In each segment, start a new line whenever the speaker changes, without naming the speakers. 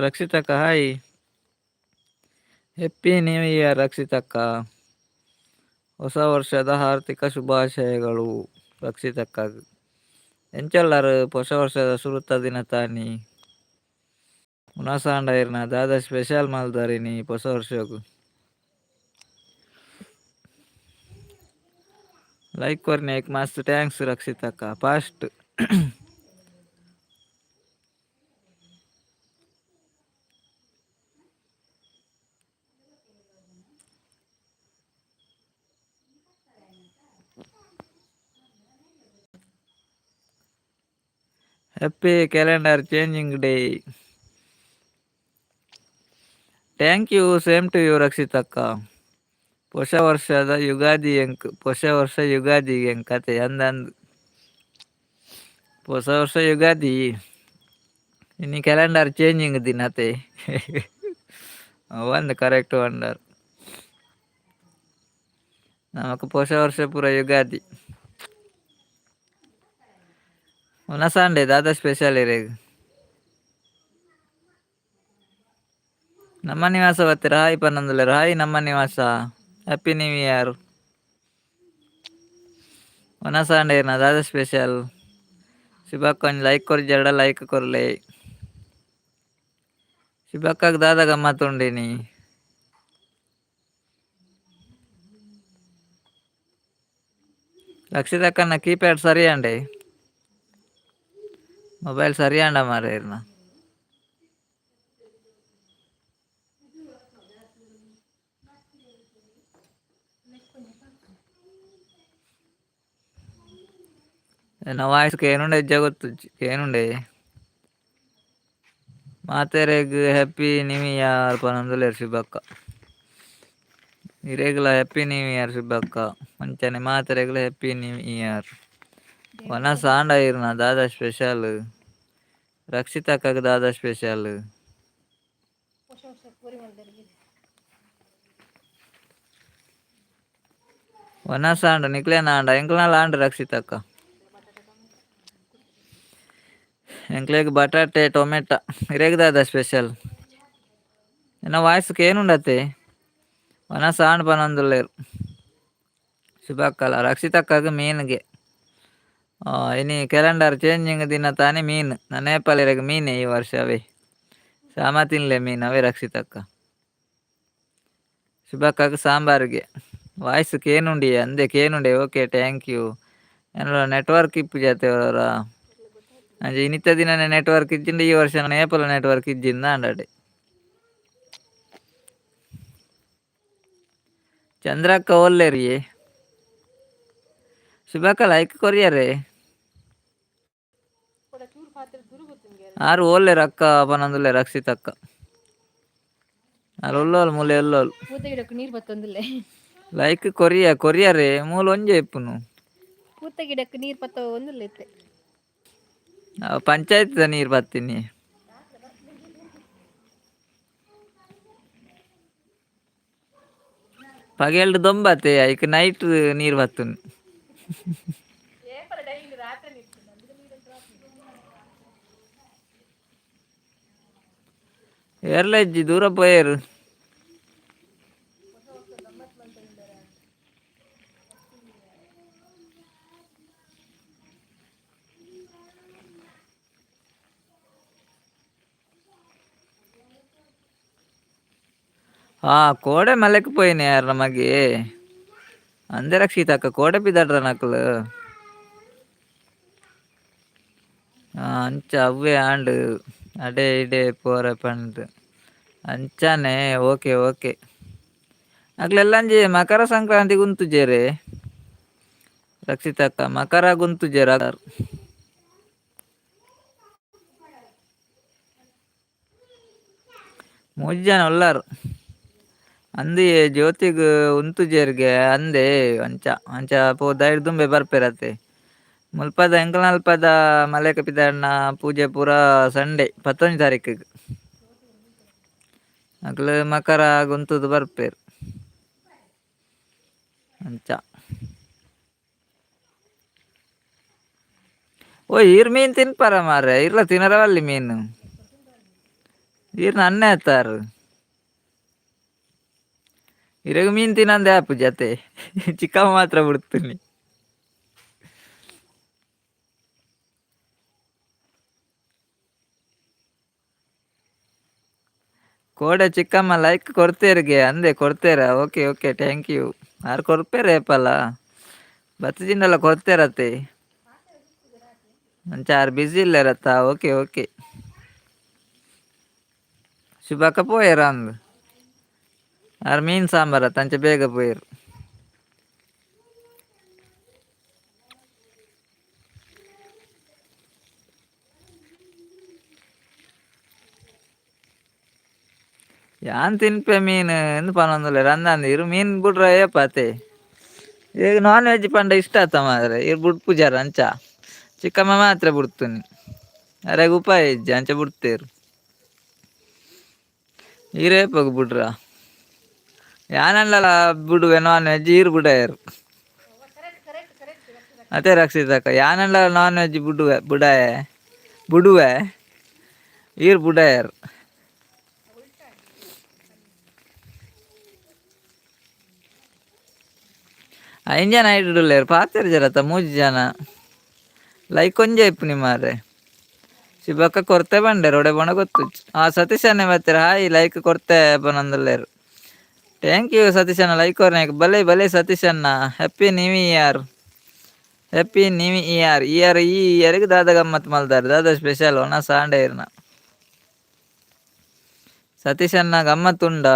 ರಕ್ಷಿತಕ್ಕ, hi. Happy new year ರಕ್ಷಿತಕ್ಕ. ಹೊಸ ವರ್ಷದ ಆರ್ಥಿಕ ಶುಭಾಶಯಗಳು, ರಕ್ಷಿತಕ್ಕ. ಎಂಚೆಲ್ಲರು ಹೊಸ ವರ್ಷದ ಸುರುತ ದಿನ ತಾನಿ. ಉಣಸಾಂಡಾಯಿರ್ನ ದಾದ ಸ್ಪೆಷಲ್ ಮಾಲ್ದಾರಿನಿ ಹೊಸ ವರ್ಷಕ್ಕೂ ಲೈಕ್ ಕೊರ್ನಿ ಮಸ್ತ್ thanks ರಕ್ಷಿತಕ್ಕ. Fast Happy calendar changing day. Thank you, same to you raksita kak. Posa urusa ada yoga yang posa urusa yoga dieng katanya dan posa urusa yoga di. Ini kalender changing di nate. Oh, one correct one dar. Nama ke posa urusa pura yoga di. ಒನ್ನ Sunday Dada special ಇರೆಗ್ ನಮ್ಮ ನಿವಾಸ ಬರ್ತೀರ hi ಪನ್ನೊಂದುಲ್ಲೇರು hi ನಮ್ಮ ನಿವಾಸ happy new year ಒನ್ನ Sunday ನಾ ದಾದಾ special ಶಿಬಕ್ಕ ಒಂಜಿ like ಕೊರಿ ಜರಡ like ಕೊರ್ಲೆ ಶಿಬಕ್ಕಗ್ ದಾದ ಗಮ್ಮತ್ ಉಂಡೇನಿ ರಕ್ಷಿತಕ್ಕನ ಕೀಪ್ಯಾಡ್ ಸರಿ ಅಂಡೆ ಮೊಬೈಲ್ ಸರಿಯಾಂಡ ಮಾರ ಇರ್ನ నా వాయిస్కి ఏనుండే జగత్తు ఏనుండే ಮಾತೆರೆಗ್ happy new year ಪನೊಂದುಲ್ಲೆರ್ ಶಿಬಕ್ಕ ಇರೆಗ್ಲ happy new year ಶಿಬಕ್ಕ ಅಂಚನೆ ಮಾತೆರೆಗ್ಲ ಹ್ಯಾಪಿ ನ್ಯೂ ಇಯರ್ ವನ ಸಾಂಡ ಇರ್ನ ದಾದಾ ಸ್ಪೆಷಲ್ ರಕ್ಷಿತಕ್ಕಗ್ ದಾದಾ ಸ್ಪೆಷಲ್ ವನ ಸಾಂಡ ನಿಕ್ಲೆನ ಆಂಡ ಎಂಕ್ಲನಾಲ ಆಂಡ ರಕ್ಷಿತಕ್ಕ ಎಂಕ್ಲೆಗ್ ಬಟಾಟೆ ಟೊಮೆಟೊ ಇರೆಗ್ ದಾದಾ ಸ್ಪೆಷಲ್ ಎನ್ನ ವಾಯ್ಸ್ಕ್ ಏನುಂಡತೆ ವನ ಸಾಂಡ್ ಪನೊಂದುಲ್ಲೆರ್ ಶುಭಕ್ಕಲ ರಕ್ಷಿತಕ್ಕಗ್ ಮೀನ್ಗೆ ಇನಿ ಕ್ಯಾಲೆಂಡರ್ ಚೇಂಜಿಂಗ್ ದಿನ ತಾನೇ ಮೀನ್ ನನ್ನ ನೇಪಾಳಿರೆಗ್ ಮೀನೆ ಈ ವರ್ಷ ಅವೇ ಸಾಮ ತಿನ್ಲೆ ಮೀನ್ ಅವೇ ರಕ್ಷಿತಕ್ಕ ಶುಭಕ್ಕಗ್ ಸಾಂಬಾರ್ಗೆ ವಾಯ್ಸ್ ಕೇನುಂಡಿ ಅಂದೆ ಕೇನುಂಡೆ ಓಕೆ ಥ್ಯಾಂಕ್ ಯು ಏನರ ನೆಟ್ವರ್ಕ್ ಇಪ್ಪು ಜಾತೆ ಅವರ ಅಂಚ ಇನ್ನಿತ್ತ ದಿನನೆ ನೆಟ್ವರ್ಕ್ ಇಜ್ಜಿಂಡ ಈ ವರ್ಷ ಏಪಲ ನೆಟ್ವರ್ಕ್ ಇಜ್ಜಿಂದ ಅಂಡಾಡೆ ಚಂದ್ರಕ್ಕ ಒಲ್ಲೆರಿ ಶುಭಕ್ಕ ಲೈಕ್ ಕೊರಿಯರೆ ಆರು ಒಳ್ಳೆ ರಕ್ಕ ಪನೊಂದುಲ್ಲೆ ರಕ್ಷಿತ್ ಅಕ್ಕ ಆರು ಉಲ್ಲೋಲ್ ಮೂಲೆ ಎಲ್ಲೋಲ್
ನೀರ್ ಬತ್ತೊಂದುಲ್ಲೆ.
ಲೈಕ್ ಕೊರಿಯ ಕೊರಿಯಾರೆ ಮೂಲ ಒಂಜೆ ಇಪ್ಪುನು.
ಪೂತ ಗಿಡಕ್ಕೆ ನೀರು ಬತ್ತ ಒಂದುಲ್ಲೆ ಇತ್ತೆ.
ಪಂಚಾಯತ್ ನೀರ್ ಬತ್ತೀನಿ. ಪಗೆಲ್ಡ್ ದೊಂಬತ್ತೆ ಐಕ್ ನೈಟ್ ನೀರ್ ಬತ್ತುಂಡು ஏர்லேஜி தூரம் போயிரு ఆ కోడ మలెక్కిపోయినాయి యారు నమగి అందరక్షిత అక్క కోడ బిద్దడ్ర నకులు అంచ అవే ఆండు ಅಡೆ ಇಡೆ ಪೋರೆ ಪಂಡ್ ಅಂಚಾನೆ, ಓಕೆ ಓಕೆ. ಅಕ್ಲೆಲ್ಲಂಜಿ ಮಕರ ಸಂಕ್ರಾಂತಿ ಗುಂತುಜೆರೆ ರಕ್ಷಿತಕ್ಕ, ಮಕರ ಗುಂತುಜೆರ ಮೂಜಿ ಜನ ಉಲ್ಲಾರು ಅಂದಿ, ಜ್ಯೋತಿಗ್ ಉಂತುಜೇರ್ಗೆ ಅಂದೆ, ಅಂಚ ಅಂಚ, ಪೋ ದೈಡ್ ದುಂಬೆ ಬರ್ಪೆರತೆ. ಮುಲ್ಪದ ಎಂಕಲ್ನ ಅಲ್ಪದ ಮಲೆಕ ಪಿದಾಡ್ನ ಪೂಜೆ ಪೂರ ಸಂಡೆ ಪತ್ತೊಂದು ತಾರೀಕಿಗೆ. ಅಕ್ಲ್ ಮಕರ ಗುಂತುದು ಬರ್ಪೇರು. ಅಂಚ. ಓ, ಈರ್ ಮೀನ್ ತಿನ್ಪಾರ ಮಾರ್ರೆ? ಇರ್ಲ ತಿನ್ನರವಲ್ಲಿ ಮೀನು. ಈರ್ ನನ್ನೆ ಎತ್ತಾರು ಇರಗ ಮೀನ್ ತಿನ್ನಂದೆ ಆಪು ಜತೆ ಚಿಕ್ಕಮ್ಮ ಮಾತ್ರ ಬಿಡ್ತೀನಿ ಕೋಡೆ ಚಿಕ್ಕಮ್ಮ ಲೈಕ್ ಕೊಡ್ತೇರಿಗೆ. ಅಂದೆ, ಕೊಡ್ತೇರ? ಓಕೆ ಓಕೆ ಥ್ಯಾಂಕ್ ಯು ಯಾರು ಕೊಡ್ಪೇರೆ ಏಪಲ್ಲ ಬತ್ತದಿಂದಲ್ಲ ಕೊಡ್ತೇರತ್ತೆ ಒಂಚಾರು ಬಿಸಿ ಇಲ್ಲ ಇರತ್ತ ಓಕೆ ಓಕೆ ಶುಭಕ್ಕ ಪೋಯರ ಅಂದು. ಯಾರು ಮೀನು ಸಾಂಬಾರ ತಂಚೆ ಬೇಗ ಪೋಯರು? ಯಾನ್ ತಿನ್ಪೆ ಮೀನು? ಎಂದು ಪನೊಂದುಲ್ಲ. ರಂದಂದು, ಇರು ಮೀನ್ ಬಿಡ್ರ ಪಾತೆ. ಈಗ ನಾನ್ ವೆಜ್ ಪಂಡ ಇಷ್ಟ ಆತ ಮಾತ್ರ ಇರು ಬಿಡ್ ಪೂಜಾರ ಅಂಚ. ಚಿಕ್ಕಮ್ಮ ಮಾತ್ರ ಬಿಡ್ತೀನಿ. ಅರೆಗ ಉಪಾಯ ಇಜ್ಜ, ಅಂಚ ಬಿಡ್ತೇರು ಈರೇಪಗ ಬಿಡ್ರ. ಯಾನಲ್ಲ ಬಿಡುವೆ ನಾನ್ ವೆಜ್ ಈರು ಬಿಡಯರು ಅದೇ ರಕ್ಷಿತಕ್ಕ ಯಾನಲ್ಲ ನಾನ್ ವೆಜ್ ಬಿಡುವೆ, ಬಿಡಾಯ. ಬಿಡುವೆ ಈರು ಬಿಡಯರು ಇಡುಲ್ಲೇರು ಪಾತೆರ್ ಜರತ ಮೂಜಿ ಜನ. ಲೈಕ್ ಒಂಜೆ ಇಪ್ಪುನಿ ಮಾರೆ ಶಿವಕ್ಕ ಕೊರ್ತೆ ಬಂಡೆ ಒಡೆ ಬಣ ಗೊತ್ತು. ಆ, ಸತೀಶ್ ಅಣ್ಣ ಬರ್ತೀರ? ಹಾಯ್ ಲೈಕ್ ಕೊರ್ತೆ ಬನಂದಲ್ಲೇರು ಥ್ಯಾಂಕ್ ಯು ಸತೀಶ್ ಲೈಕ್ ಅವ್ರನ್ನ ಬಲೆ ಬಲೆ ಸತೀಶ್ ಅಣ್ಣ. Happy new year happy new year year ಈ ಇಯರ್ಗೆ ದಾದ ಗಮ್ಮತ್ ಮಲ್ದಾರ. ದಾದ ಸ್ಪೆಷಲ್ ಒಣ ಸಾಂಡೇರ್ನ ಸತೀಶ್ ಅಣ್ಣ ಗಮ್ಮತ್ ಉಂಡ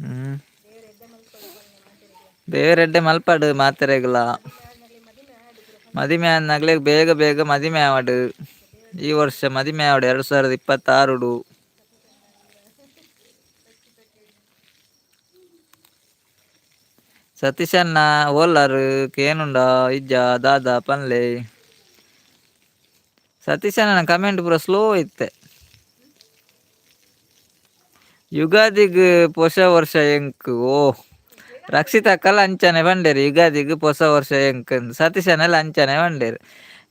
ಹ್ಮ್ ಮಲ್ಪಾಡು ಮಲ್ಪಡು ಮಾತೆರೆಗ್ಲ. ಮದಿಮೆ ಆದ್ನಾಗ್ಲೇ ಬೇಗ ಬೇಗ ಮದಿಮೆ ಆವಡು. ಈ ವರ್ಷ ಮದಿಮೆ ಆವಡು ಎರಡು ಸಾವಿರದ ಇಪ್ಪತ್ತಾರುಡು. ಸತೀಶಣ್ಣ ಓಲಾರು ಕೇನುಂಡ, ಇಜ್ಜ, ದಾದ, ಪನ್ಲೆ. ಸತೀಶಣ್ಣ ಕಮೆಂಟ್ ಪೂರ ಸ್ಲೋ ಇತ್ತೆ ಯುಗಾದಿಗ್ ಹೊಸ ವರ್ಷ ಎಂಕ್? ಓ, ರಕ್ಷಿತ ಅಕ್ಕಲ ಅಂಚನೆ ಬಂಡೇರಿ, ಯುಗಾದಿಗ್ ಹೊಸ ವರ್ಷ ಎಂಕ್ ಸತೀಶನೆಲ್ಲ ಅಂಚನೆ ಬಂಡೇರಿ.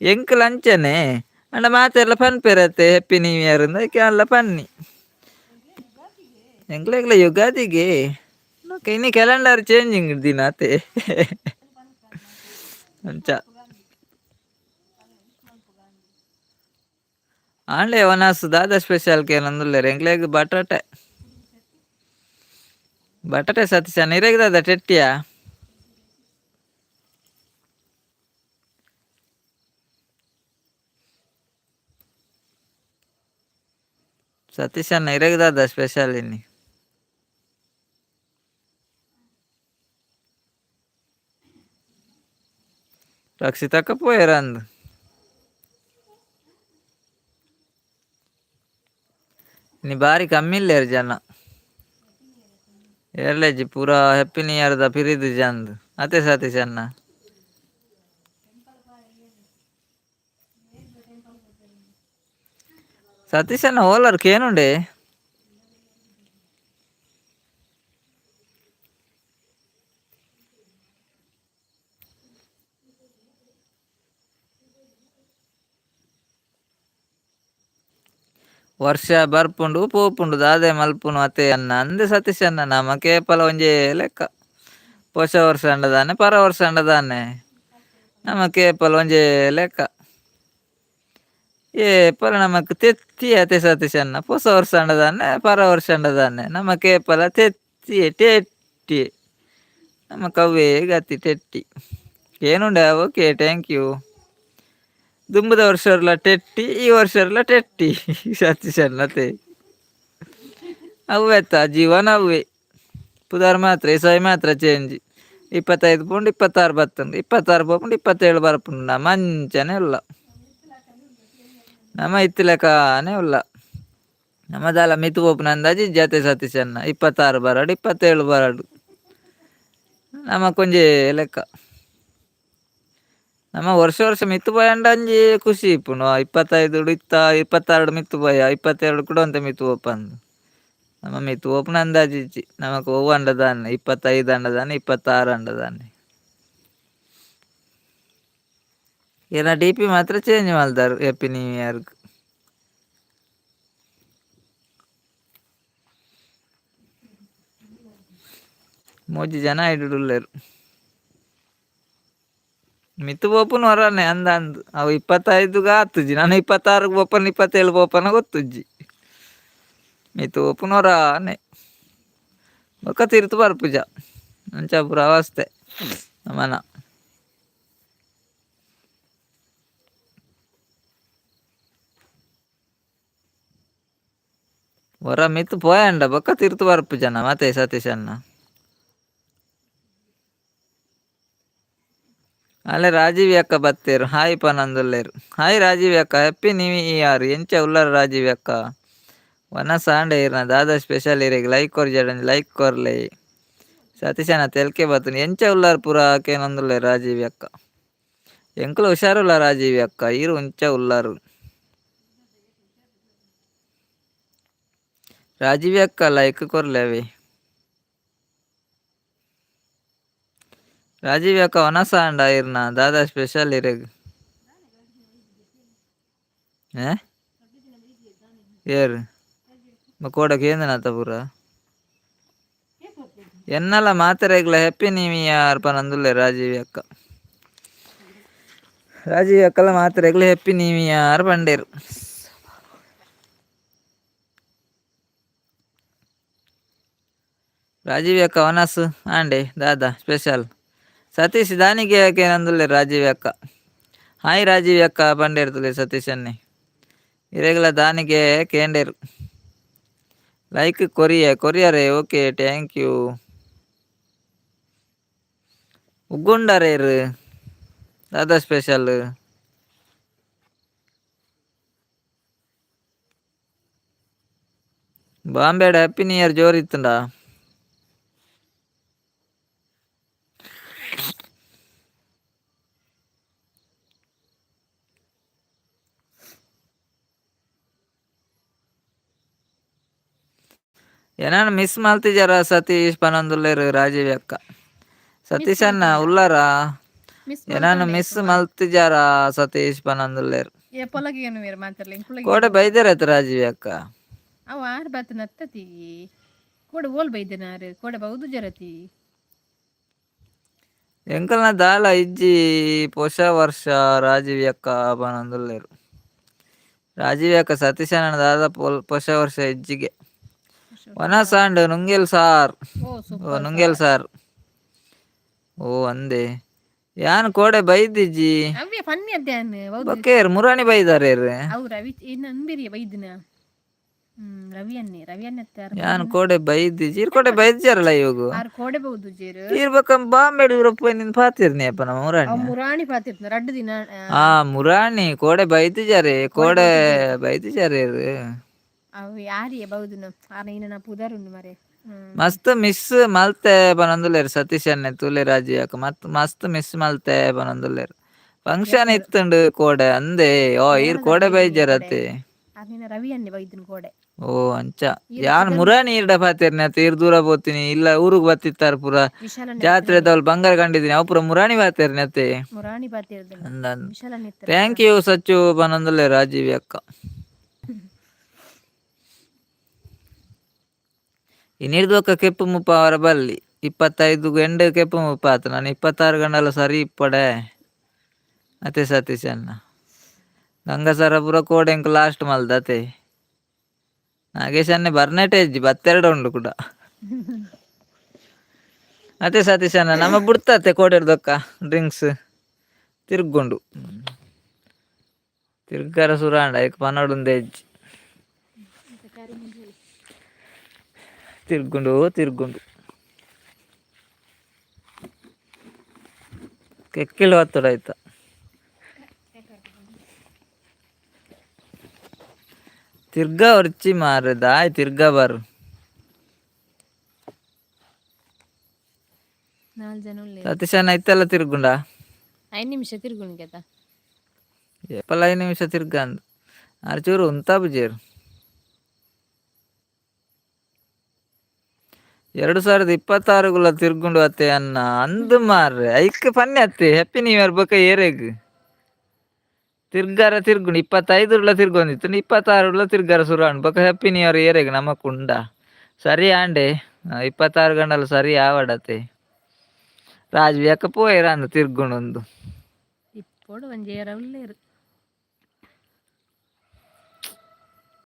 ಎಂಕ್ಲ ಅಂಚನೆ ಅಂಡ ಮಾತೆಲ್ಲ ಪನ್ಪೆರತ್ತೆ ಹ್ಯಾಪಿ ನ್ಯೂ ಇಯರ್ ಅದಕ್ಕೆ ಎಲ್ಲ ಪನ್ನಿ. ಎಂಕ್ಲೆಗ್ಲ ಯುಗಾದಿಗೆ? ಇನ್ನು ಕ್ಯಾಲೆಂಡರ್ ಚೇಂಜಿಂಗ್ ದಿನ ಅತ್ತೆ. ಅಂಚ. ಆಂಡೆ ವನಾಸು ದಾದ ಸ್ಪೆಷಲ್ ಕೇನಂದುಲ್ಲೇರು ಎಂಕ್ಲೆಗ್ ಬಟಾಟೆ. ಬಟಾಟೆ ಸತೀಶ ನಿರೇಗ್ ದಾದ ಟೆಟ್ಟಿಯ ಸತೀಶ ನಿರೇಗ್ ದಾದ ಸ್ಪೆಷಲ್ ಇನ್ನಿ ರಕ್ಷಿತಕ್ಕ ಪೋಯರಂದ್ ನೀ ಬಾರಿ ಕಮ್ಮಿ એટલે જ પૂરા હેપી ની યાર તા ફરી દી જાંદ આતે સાથે ચાલના సతీష్ అన్న ఓలర్ కేనుండే ವರ್ಷ ಬರ್ಪುಂಡು ಪೋಪುಂಡು ದಾದೆ ಮಲ್ಪುನು ಅತೆ ಅನ್ನ ಅಂದೆ ಸತೀಶ್ ಅಣ್ಣ ನಮ ಕೇಪಲ ಒಂಜೇ ಲೆಕ್ಕ ಹೊಸ ವರ್ಷ ಅಂಡದಾನೆ ಪರ ವರ್ಷ ಅಂಡದಾನೆ ನಮ ಕೇಪಲ ಒಂಜೇ ಲೆಕ್ಕ ಏ ಪಲ ನಮಕ್ ತೆತ್ತಿ ಅತೆ ಸತೀಶ್ ಅಣ್ಣ ಹೊಸ ವರ್ಷ ಅಂಡದಾನೆ ಪರ ವರ್ಷ ಅಂಡದಾನೆ ನಮ ಕೇಪಲ ತೆತ್ತಿ ಟೆಟ್ಟಿ ನಮ್ಮ ಕವ್ವೇ ಗತಿ ಟೆಟ್ಟಿ ಏನುಂಡೆ ಓಕೆ ಥ್ಯಾಂಕ್ ಯು ದುಂಬದ ವರ್ಷರ್ಲ ಟೆಟ್ಟಿ, ಈ ವರ್ಷರ್ಲ ಟೆಟ್ಟಿ. ಸತೀಶ್ ಅನ್ನತೆ ಅವ್ವೆತ್ತ ಜೀವನ ಅವ್ವೆ. ಪುದಾರ್ ಮಾತ್ರ ಇಸಾಯಿ ಮಾತ್ರ ಚೇಂಜ್ ಇಪ್ಪತ್ತೈದು ಪೌಂಡ್ ಇಪ್ಪತ್ತಾರು ಬತ್ತಂದು ಇಪ್ಪತ್ತಾರು ಪೌಂಡ್ ಇಪ್ಪತ್ತೇಳು ಬರ್ಪುಂಡು. ನಮ್ಮ ಅಂಚನೆ ಇಲ್ಲ. ನಮ್ಮ ಇತ್ತಿಲಕನೇ ಇಲ್ಲ. ನಮ್ಮದಲ್ಲ ಮಿತು ಪೋಪುನ ಅಂದಾಜಿ ಜತೆ ಸತೀಶ್ ಅನ್ನ ಇಪ್ಪತ್ತಾರು ಬರಡು, ಇಪ್ಪತ್ತೇಳು ಬರಡು. ನಮ್ಮ ಕೊಂಜೆ ಲೆಕ್ಕ. ನಮ್ಮ ವರ್ಷ ವರ್ಷ ಮಿತ್ತು ಪೋಯಂಡ ಅಂಜಿ ಖುಷಿ ಇಪ್ಪುನು ಇಪ್ಪತ್ತೈದು ಇತ್ತ ಇಪ್ಪತ್ತಾರು ಮಿತ್ತು ಪೋಯ ಇಪ್ಪತ್ತೆರಡು ಕೂಡ ಅಂತ ಮಿತ್ತು ಪೋಪಂದು ನಮ್ಮ ಮಿತ್ತು ಪೋಪುನ ಅಂದಾಜಿಚ್ಚಿ ನಮಕ್ ಒವ್ವು ಅಂಡದಾನೆ ಇಪ್ಪತ್ತೈದು ಅಂಡದಾನೆ ಇಪ್ಪತ್ತಾರು ಅಂಡದಾನೆ ಏನ ಡಿ ಪಿ ಮಾತ್ರ ಚೇಂಜ್ ಮಲ್ದಾರ್ ಹ್ಯಾಪಿ ನ್ಯೂ ಇಯರ್ಗ್ ಮೂಜಿ ಜನ ಹಿಡಿಡುಲ್ಲೇರು ಮಿತ್ತು ಬೋಪನ್ ಹೊರನೆ ಅಂದ ಅಂದು ಅವು ಇಪ್ಪತ್ತೈದುಗ ಆತುಜಿ ನಾನು ಇಪ್ಪತ್ತಾರು ಬೋಪನ್ ಇಪ್ಪತ್ತೇಳು ಬೋಪನ ಗೊತ್ತುಜ್ಜಿ. ಮಿತ್ತು ಬೋಪನ್ ಹೊರಾನೆ. ಬೊಕ್ಕ ತಿರ್ತು ಬರ್ಪುಜ. ಅಂಚ ಪುರ ಅವಸ್ಥೆ. ನಮನ. ಹೊರ ಮಿತ್ತು ಪೋಯಂಡ. ಬೊಕ್ಕ ತಿರ್ತು ಬರ್ಪು ಜನ ಮತ್ತೆ ಸತೀಶ್ ಅಣ್ಣ. ಅಲ್ಲೇ ರಾಜೀವ್ ಅಕ್ಕ ಬತ್ತೇರು ಹಾಯ್ ಪನಂದುಲ್ಲೇರು ಹಾಯ್ ರಾಜೀವ್ ಅಕ್ಕ ಹ್ಯಾಪಿ ನ್ಯೂ ಇಯರ್ ಎಂಚ ಉಲ್ಲರ್ ರಾಜೀವ್ ಅಕ್ಕ ವನ ಸಾಂಡೆ ಇರ್ನ ದಾದಾ ಸ್ಪೆಷಲ್ ಇರೆಗ್ ಲೈಕ್ ಕೊರ್ ಜಡನ್ ಲೈಕ್ ಕೊರ್ಲೆ ಸತೀಶನ ತೆಲ್ಕೆ ಬತ್ತುನಿ ಎಂಚ ಉಲ್ಲಾರ್ ಪೂರ ಕೇನೊಂದುಲ್ಲೆ ರಾಜೀವ್ ಅಕ್ಕ ಎಂಕುಲು ಹುಷಾರುಲ್ಲ ರಾಜೀವ್ ಅಕ್ಕ ಈರು ಉಂಚ ಉಲ್ಲಾರು ರಾಜೀವ್ ಅಕ್ಕ ಲೈಕ್ ಕೊರ್ಲೆ ರಾಜೀವ್ ಯಾಕ ಒನಸ ಅಂಡ ಇರ್ನ ದಾದಾ ಸ್ಪೆಷಲ್ ಇರಗ್ ಏರ್ ಮಕ್ಕೋಡಕ್ಕೆ ಏನಾತ ಪೂರ ಎನ್ನಲ್ಲ ಮಾತ್ರೆಗಳ ಹ್ಯಾಪಿ ನೀವು ಯಾರಪ್ಪ ನಂದುಲ್ಲೆ ರಾಜೀವ್ ಅಕ್ಕ ರಾಜೀವ್ ಅಕ್ಕಲ ಮಾತ್ರೆಗಳ ಹ್ಯಾಪಿ ನೀವು ಯಾರು ಪಂಡೇರು ರಾಜೀವ್ ಅಕ್ಕ ಒನಸ್ ಆಂಡೆ ದಾದಾ ಸ್ಪೆಷಲ್ ಸತೀಶ್, ದಾನಿಗೆ ಯಾಕೆ ನಂದುಲ್ಲೆ ರಾಜೀವ್ ಅಕ್ಕ ಹಾಯ್ ರಾಜೀವ್ ಅಕ್ಕ ಪಂಡೇರ್ತುಲೆ ಸತೀಶ್ ಅನ್ನೆ? ಇರೆಗ್ಲ ದಾನಿಗೆ ಕೇಂಡೇರು ಲೈಕ್ ಕೊರಿಯ ಕೊರಿಯರೆ ಓಕೆ ಥ್ಯಾಂಕ್ ಯು ಉಗ್ಗುಂಡರೇರು ದಾದಾ ಸ್ಪೆಷಲ್ ಬಾಂಬೆಡ್ ಹ್ಯಾಪಿ ನ್ಯೂ ಇಯರ್ ಜೋರಿತ್ತುಂಡ ಏನಾನ ಮಿಸ್ ಮಾಡ್ತಿದ್ಯಾರ ಸತೀಶ್ ಪನಂದುಲ್ಲೇರು ರಾಜೀವ್ ಅಕ್ಕ? ಸತೀಶ್ ಅಣ್ಣ ಉಲ್ಲಾರ ಏನಾನು ಮಿಸ್ ಮಲ್ತಿದ್ಯಾರ ಸತೀಶ್ ಪನಂದುಲ್ಲೇರು? ಕೋಡೆ ಬೈದಿರತ್ ರಾಜೀವ್ ಅಕ್ಕ.
ಅವ ಆರ್ ಕೋಡೆ ಓಲ್ ಕೋಡೆ ಬೌದು ಜರತಿ.
ಎಂಕಲ್ನ ದಾಳ ಇಜ್ಜಿ ಪೋಷ ವರ್ಷ ರಾಜೀವ್ ಅಕ್ಕ ಪನಂದುಲ್ಲೇರು. ರಾಜೀವ್ ಅಕ್ಕ ಸತೀಶ್ ಅಣ್ಣ ದಾದ ಪೋಷ ವರ್ಷ ಇಜ್ಜಿಗೆ. ವನ ಸಾಂಡ್ ನುಂಗೆಲ್ ಸಾರ್
ಓ
ಓ
ಸೂಪರ್
ನುಂಗೆಲ್ ಸಾರ್ ಓ ಅಂದೆ ಯಾನ್ ಕೋಡೆ ಬೈದಿಜ್ಜಿ
ಅವ್ಯ ಫನ್ನಿ ಅದ್ಯಾನ್ ಹೌದು
ಬಕ್ಕೇರ್ ಮುರಾಣಿ ಬೈದಾರೆ
ಅವು ರವಿ ಇನ್ನು ಅನ್ಬಿರಿ ಬೈದಿನ ಹ್ಮ್ ರವಿ ಅನ್ನಿ ರವಿ ಅನ್ನಿ ಅತ್ತಾರ
ಯಾನ್ ಕೋಡೆ ಬೈದಿಜ್ಜಿ ಇರ್ ಕೋಡೆ ಬೈದ್ಜಾರಲ್ಲ ಇವಾಗ
ಆರ್ ಕೋಡೆ ಬೌದು ಜೇರು
ಇರ್ಬೇಕ ಬಾಂಬೆ ಯೂರೋಪ್ ನಿನ್ ಪಾತಿರ್ನಿ ಅಪ್ಪ ನಮ್ಮ ಮುರಾಣಿ
ಅವ್ ಮುರಾಣಿ ಪಾತಿರ್ತ ರಡ್ಡು ದಿನ ಆ,
ಆ ಮುರಾಣಿ ಕೋಡೆ ಬೈದಿಜಾರೆ ಕೋಡೆ ಬೈದಿಜಾರೆ ಮಸ್ತ್ ಮಿಸ್ ಮಲ್ತೆ ಬನೊಂದುಲ್ಲೇರು ಸತೀಶ್ ಅನ್ನೆ ತೂಲೆ ರಾಜಿ ಯಾಕ ಮತ್ ಮಸ್ತ್ ಮಿಸ್ ಮಲ್ತೆ ಬನೊಂದುಲ್ಲೇರು. ಫಂಕ್ಷನ್ ಇತ್ತುಂಡು ಕೋಡೆ ಅಂದೆ. ಓ ಈರ್ ಕೋಡೆ
ಬೈಜರತೆ ರವಿ ಅನ್ನಿ ಬೈದಿನ ಕೋಡೆ.
ಓ ಅಂಚ. ಯಾನ್ ಮುರಾಣಿ ಇರ್ಡ ಪಾತಿರ್ನಿ ಅತ್ತ ದೂರ ಬೋತೀನಿ ಇಲ್ಲ ಊರಿಗೆ ಬತ್ತಿತ್ತಾರ ಪೂರ.
ಜಾತ್ರೆ
ದವಲ್ ಬಂಗಾರ ಕಂಡಿದ್ದೀನಿ. ಅವ್ ಪೂರ ಮುರಾಣಿ ಬಾತಿರ್ನೆ ಅತ್ತೆ.
ಮುರಾಣಿ
ಥ್ಯಾಂಕ್ ಯು ಸಚ್ಚು ಬನೊಂದುಲ್ಲೆ ರಾಜೀವಿ ಅಕ್ಕ. ಇನ್ನಿರ್ದೊಕ್ಕ ಕೆಪ್ಪು ಮುಪ್ಪ ಅವರ ಬಲ್ಲಿ. ಇಪ್ಪತ್ತೈದು ಗಂಡು ಕೆಪ್ಪು ಮುಪ್ಪ ಆತು. ನಾನು ಇಪ್ಪತ್ತಾರು ಗಂಡಲ ಸರಿ ಇಪ್ಪಡೆ. ಅತ್ತೆ ಸತೀಶ್ ಅಣ್ಣ. ಗಂಗಸರಪುರ ಕೋಡೆಂಕು ಲಾಸ್ಟ್ ಮಲ್ದತೆ ನಾಗೇಶ್ ಅನ್ನೆ ಬರ್ನೆಟೆ ಇಜ್ಜಿ ಬತ್ತೆರಡು ಉಂಡು ಕೂಡ. ಅತೆ ಸತೀಶ್ ಅಣ್ಣ, ನಮ್ಮ ಬಿಡ್ತತೆ ಕೋಡೆರ್ದೊಕ್ಕ ಡ್ರಿಂಕ್ಸ್ ತಿರ್ಗೊಂಡು. ತಿರ್ಗಾರ ಸುರಾಂಡ, ಐಕ್ ಪನ್ನಡುಂದೆ ಇಜ್ಜಿ ತಿರ್ಗುಂಡು ತಿರ್ಗುಂಡು ಕೆಕ್ಕಿಳು ಹತ್ತಡ ಆಯ್ತಾ? ತಿರ್ಗಾ ಹೊರ್ಚಿ ಮಾರದ ಆಯ್ ತಿರ್ಗಾ ಬಾರು.
ನಾಲ್ ಜನ
ಐತಲ್ಲ ತಿರ್ಗುಂಡ
ಐದು ನಿಮಿಷ ತಿರ್ಗುಂಡ
ಏಪಲ್ಲ ಐದು ನಿಮಿಷ ತಿರ್ಗ ಅಂದ್. ಆರ್ಚೂರು ಉಂತಾ ಬುಜೇರು ಎರಡು ಸಾವಿರದ ಇಪ್ಪತ್ತಾರುಗುಲ ತಿರ್ಗುಂಡು ಅತ್ತೆ ಅನ್ನ ಅಂದ ಮಾರ್ರೆ. ಐಕ್ ಪನ್ನೆ ಅತ್ತೆ ಹ್ಯಾಪಿ ನ್ಯೂ ಇಯರ್ ಬೊಕ ಏರೆಗ್. ತಿರ್ಗಾರ ತಿರ್ಗುಂಡು ಇಪ್ಪತ್ತೈದುರ್ಲ ತಿರ್ಗೊಂದಿತ್ತು ಇಪ್ಪತ್ತಾರುಲ ತಿರ್ಗಾರ ಶುರು ಆಂಡ್ ಬೊಕ ಹ್ಯಾಪಿ ನ್ಯೂ ಇಯರ್ ಏರೆಗ್ ನಮ್ಮ ಕುಂಡ ಸರಿ ಆಂಡೆ ಇಪ್ಪತ್ತಾರು ಗಂಟಲು ಸರಿ ಆವಡತೆ ರಾಜ್ವಿಯಕ್ಕ ಪೋಯೆರ ಅಂದ್. ತಿರ್ಗುಂಡು ಒಂದು
ಇಪ್ಪೋಡು ಒಂಜೇರ ಉಳ್ಳೇರು